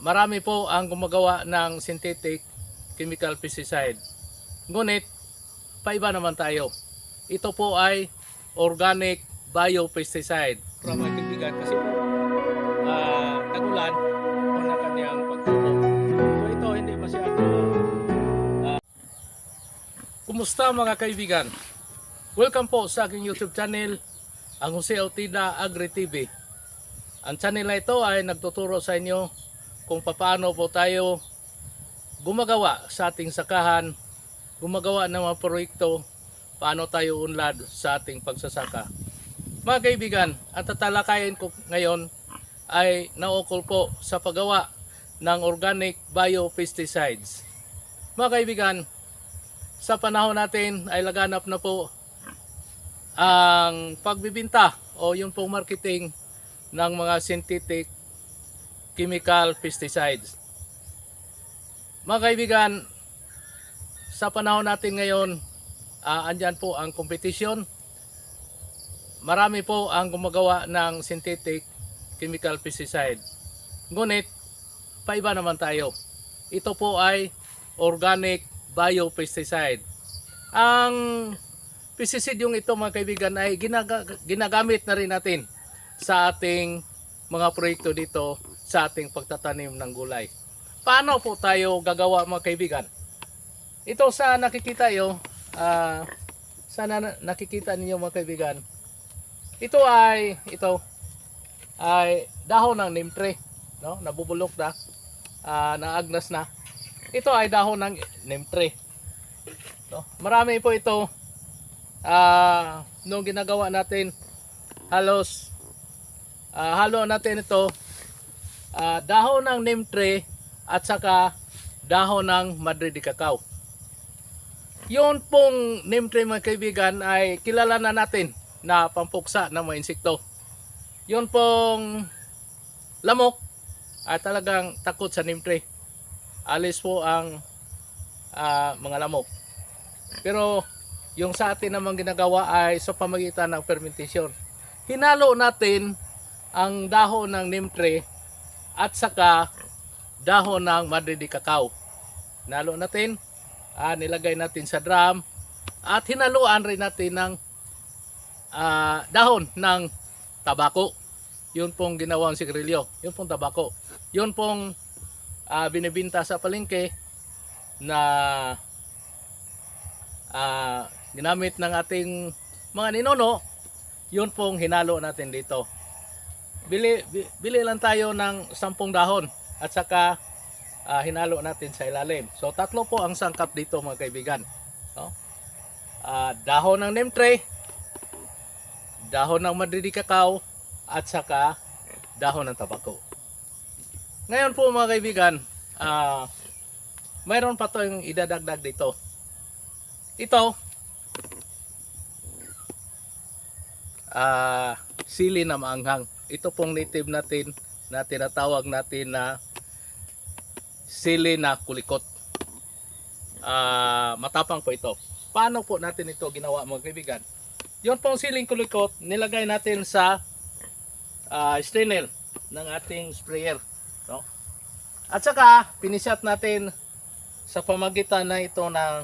marami po ang gumagawa ng synthetic chemical pesticide. Ngunit, paiba naman tayo. Ito po ay organic biopesticide. Para mga kaibigan kasi po, ah, tagulan o na kanyang pagtubo. So ito hindi masyado ah, Kumusta mga kaibigan? Welcome po sa aking YouTube channel, ang Jose Autida Agri TV. Ang channel na ito ay nagtuturo sa inyo kung paano po tayo gumagawa sa ating sakahan, gumagawa ng mga proyekto, paano tayo unlad sa ating pagsasaka. Mga kaibigan, ang tatalakayin ko ngayon ay naukol po sa paggawa ng organic biopesticides. Mga kaibigan, sa panahon natin ay laganap na po ang pagbibinta o yung pong marketing ng mga synthetic chemical pesticides. Mga kaibigan, sa panahon natin ngayon, ah, andyan po ang kompetisyon. Marami po ang gumagawa ng synthetic chemical pesticide. Ngunit, paiba naman tayo. Ito po ay organic biopesticide. Ang pesticide yung ito mga kaibigan ay ginaga- ginagamit na rin natin sa ating mga proyekto dito sa ating pagtatanim ng gulay. Paano po tayo gagawa mga kaibigan? Ito sa nakikita yo, ah, sana na- nakikita ninyo mga kaibigan. Ito ay ito ay dahon ng neem tree, no? Nabubulok na, ah, naagnas na. Ito ay dahon ng neem tree. No? Marami po ito ah nung ginagawa natin halos ah, halo natin ito ah, dahon ng neem tree at saka dahon ng Madrid cacao. Yun pong neem tree mga kaibigan ay kilala na natin na pampuksa ng mga insekto. Yun pong lamok ay talagang takot sa neem tree. Alis po ang ah, mga lamok. Pero yung sa atin namang ginagawa ay sa pamagitan ng fermentation. Hinalo natin ang dahon ng neem tree at saka dahon ng madre de cacao. Hinalo natin, ah, nilagay natin sa drum at hinaluan rin natin ng ah, dahon ng tabako. Yun pong ginawang sigarilyo. Yun pong tabako. Yun pong ah, binibinta sa palengke na ah, ginamit ng ating mga ninuno, yun pong hinalo natin dito. Bili, bi- bili lang tayo ng sampung dahon at saka ah, hinalo natin sa ilalim. So tatlo po ang sangkap dito mga kaibigan. No? Ah, dahon ng neem tree, dahon ng madridi cacao, at saka dahon ng tabako. Ngayon po mga kaibigan, ah, mayroon pa tayong idadagdag dito. Ito, ah sili na maanghang. Ito pong native natin na tinatawag natin na sili na kulikot. Ah, matapang po ito. Paano po natin ito ginawa mga kaibigan? Yon pong siling kulikot, nilagay natin sa ah, strainer ng ating sprayer. No? At saka, pinisat natin sa pamagitan na ito ng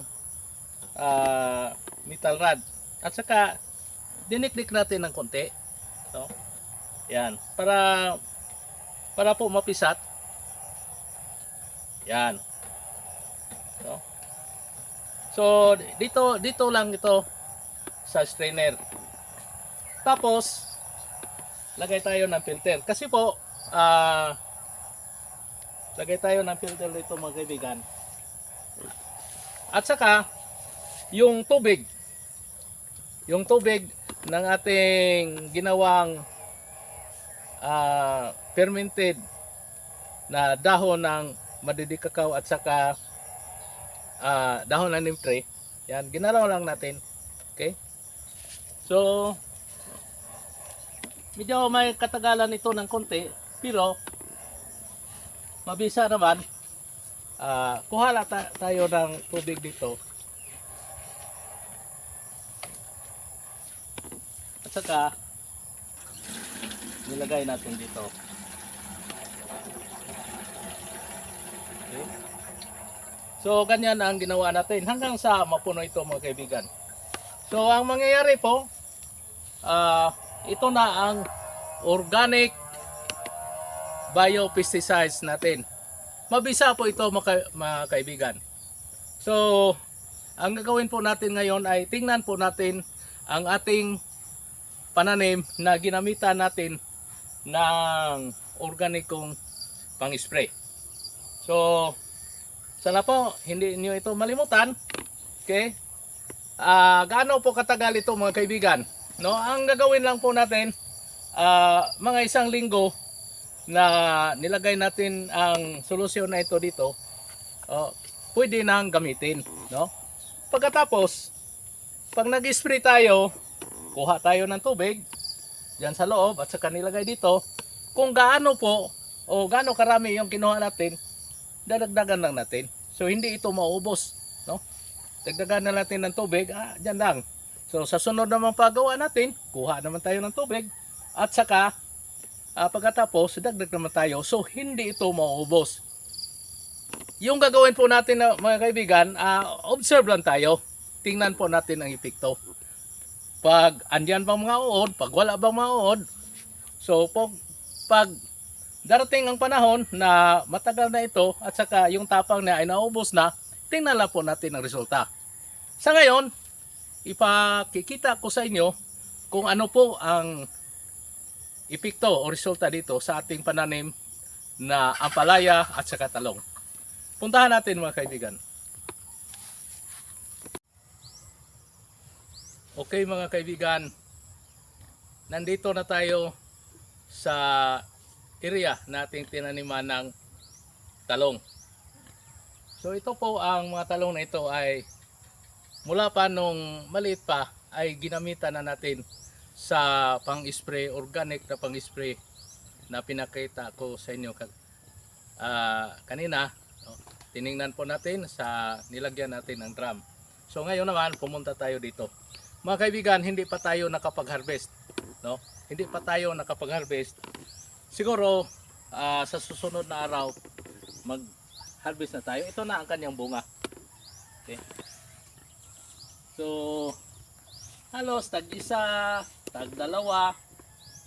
ah, metal rod. At saka, dinikdik natin ng konti. No? Yan. Para para po mapisat. Yan. No? So, dito dito lang ito sa strainer. Tapos, lagay tayo ng filter. Kasi po, ah lagay tayo ng filter dito mga kaibigan. At saka, yung tubig. Yung tubig ng ating ginawang ah, fermented na dahon ng madidi cacao at saka ah, dahon ng neem tree. Yan, ginalaw lang natin. Okay? So, medyo may katagalan ito ng konti, pero mabisa naman. Ah, kuhala ta- tayo ng tubig dito. At saka, nilagay natin dito. So ganyan ang ginawa natin hanggang sa mapuno ito mga kaibigan. So ang mangyayari po, ah, ito na ang organic biopesticides natin. Mabisa po ito mga, mga kaibigan. So, ang gagawin po natin ngayon ay tingnan po natin ang ating pananim na ginamitan natin ng organikong pang-spray. So, sana po hindi niyo ito malimutan. Okay? Ah, gaano po katagal ito mga kaibigan? No, ang gagawin lang po natin ah, mga isang linggo na nilagay natin ang solusyon na ito dito. Oh, pwede nang gamitin, no? Pagkatapos, pag nag-spray tayo, kuha tayo ng tubig diyan sa loob at saka nilagay dito. Kung gaano po o gaano karami yung kinuha natin, dadagdagan lang natin. So hindi ito maubos, no? Dagdagan na natin ng tubig, ah, dyan lang. So sa sunod naman paggawa natin, kuha naman tayo ng tubig at saka ah, pagkatapos dagdag naman tayo. So hindi ito maubos. Yung gagawin po natin na mga kaibigan, ah, observe lang tayo. Tingnan po natin ang epekto. Pag andyan bang mga uod, pag wala bang mga uod, so pag, pag darating ang panahon na matagal na ito at saka yung tapang na ay naubos na, tingnan lang po natin ang resulta. Sa ngayon, ipakikita ko sa inyo kung ano po ang epekto o resulta dito sa ating pananim na ampalaya at saka talong. Puntahan natin mga kaibigan. Okay mga kaibigan, nandito na tayo sa area nating tinaniman ng talong. So ito po ang mga talong na ito ay mula pa nung maliit pa ay ginamitan na natin sa pang-spray, organic na pang-spray na pinakita ko sa inyo ah, kanina. Tiningnan po natin sa nilagyan natin ng drum. So ngayon naman pumunta tayo dito. Mga kaibigan, hindi pa tayo nakapag-harvest, no? Hindi pa tayo nakapag-harvest. Siguro ah, sa susunod na araw mag-harvest na tayo. Ito na ang kanyang bunga. Okay. So halos tag isa, tag dalawa.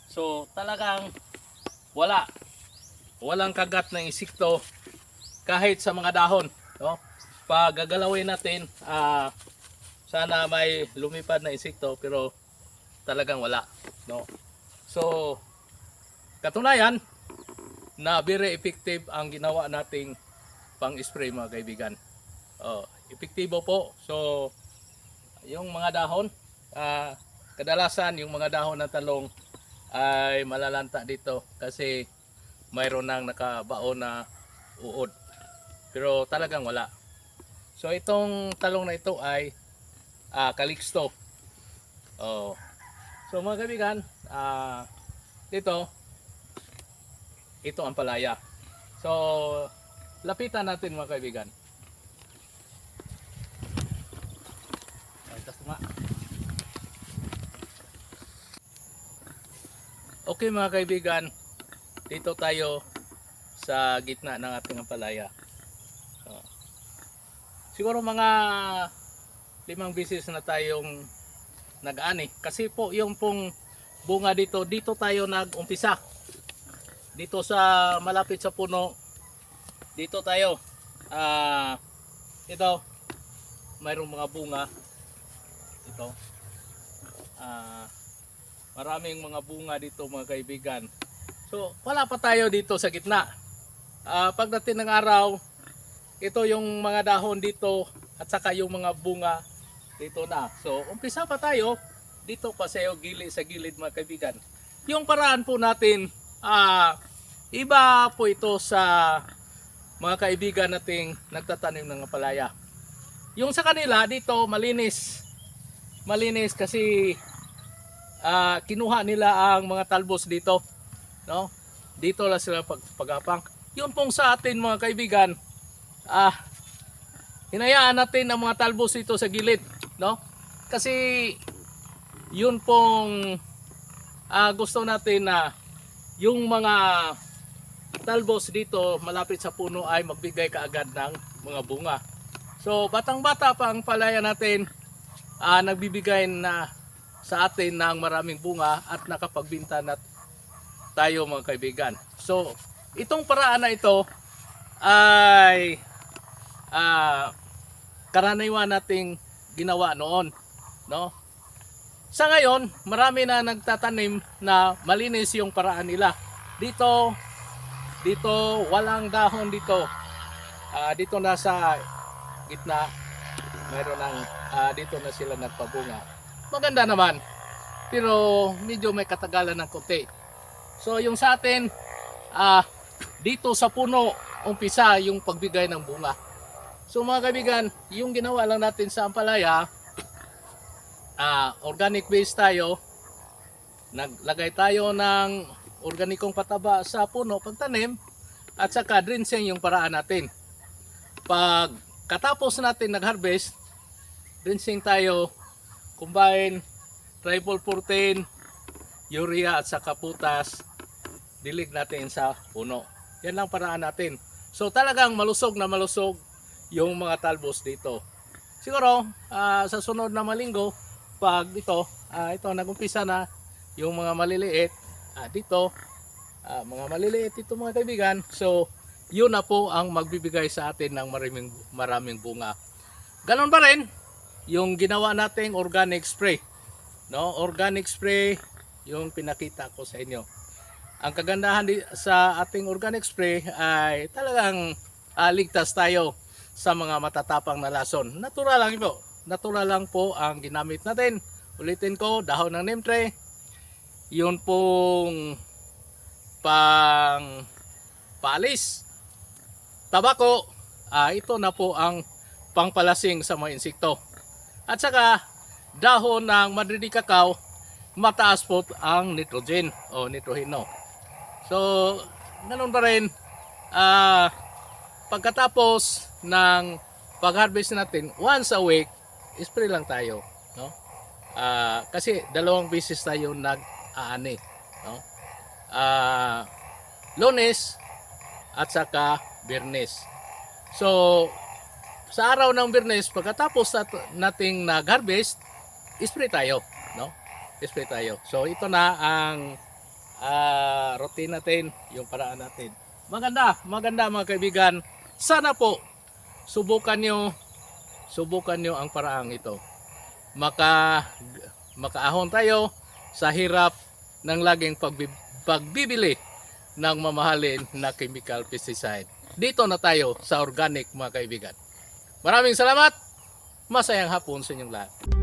So talagang wala. Walang kagat ng insekto kahit sa mga dahon, no? Pag gagalawin natin, ah sana may lumipad na insekto pero talagang wala no? So katunayan na very effective ang ginawa nating pang spray mga kaibigan. Oh epektibo po. So yung mga dahon ah, kadalasan yung mga dahon ng talong ay malalanta dito kasi mayroon nang nakabaon na uod. Pero talagang wala. So itong talong na ito ay ah Calixto. Oh. So mga kaibigan, ah dito ito ang palaya. So lapitan natin mga kaibigan. Okay mga kaibigan, dito tayo sa gitna ng ating ampalaya. Oh. Siguro mga limang beses na tayong nag-ani. Kasi po yung pong bunga dito dito tayo nag-umpisa. Dito sa malapit sa puno dito tayo. Ah ito mayroong mga bunga. Ito. Ah maraming mga bunga dito mga kaibigan. So wala pa tayo dito sa gitna. Ah pagdating ng araw ito yung mga dahon dito at saka yung mga bunga dito na. So, umpisa pa tayo dito pa sa gilid sa gilid mga kaibigan. Yung paraan po natin, ah, iba po ito sa mga kaibigan nating nagtatanim ng palaya. Yung sa kanila dito malinis. Malinis kasi ah, kinuha nila ang mga talbos dito, no? Dito lang sila pag pagapang. Yung pong sa atin mga kaibigan, ah hinayaan natin ang mga talbos dito sa gilid, no? Kasi yun pong ah, gusto natin na yung mga talbos dito malapit sa puno ay magbigay kaagad ng mga bunga. So, batang-bata pa ang palaya natin, ah, nagbibigay na sa atin ng maraming bunga at nakapagbinta na tayo mga kaibigan. So, itong paraan na ito ay ah, karaniwan nating ginawa noon, no? Sa ngayon, marami na nagtatanim na malinis yung paraan nila. Dito, dito walang dahon dito. Ah, dito na sa gitna, mayroon ng ah, dito na sila nagpabunga. Maganda naman. Pero medyo may katagalan ng konti. So yung sa atin, ah, dito sa puno, umpisa yung pagbigay ng bunga. So mga kaibigan, yung ginawa lang natin sa Ampalaya, ah, organic base tayo. Naglagay tayo ng organikong pataba sa puno pagtanim at saka drinsing yung paraan natin. Pag katapos natin nag-harvest, drinsing tayo, combine, triple 14, urea at saka putas, dilig natin sa puno. Yan lang paraan natin. So talagang malusog na malusog yung mga talbos dito. Siguro ah, sa sunod na malinggo, pag ito, ah, ito nagumpisa na yung mga maliliit ah, dito, ah, mga maliliit ito mga kaibigan. So yun na po ang magbibigay sa atin ng maraming, maraming bunga. Ganon pa rin yung ginawa nating organic spray. No, organic spray yung pinakita ko sa inyo. Ang kagandahan sa ating organic spray ay talagang ah, ligtas tayo sa mga matatapang na lason. Natural lang po. Natural lang po ang ginamit natin. Ulitin ko, dahon ng neem tree. Yun pong pang paalis. Tabako, ah, ito na po ang pangpalasing sa mga insekto. At saka, dahon ng Madrid cacao, mataas po ang nitrogen o nitrohino. So, ganun pa rin, ah, pagkatapos ng pag-harvest natin, once a week, spray lang tayo. No? Ah, kasi dalawang beses tayo nag-aani. No? Ah, lunes at saka birnes. So, sa araw ng birnes, pagkatapos nat- nating nag-harvest, spray tayo. No? Spray tayo. So, ito na ang ah, routine natin, yung paraan natin. Maganda, maganda mga kaibigan. Sana po subukan nyo subukan nyo ang paraang ito. Maka makaahon tayo sa hirap ng laging pagbi- pagbibili ng mamahalin na chemical pesticide. Dito na tayo sa organic mga kaibigan. Maraming salamat. Masayang hapon sa inyong lahat.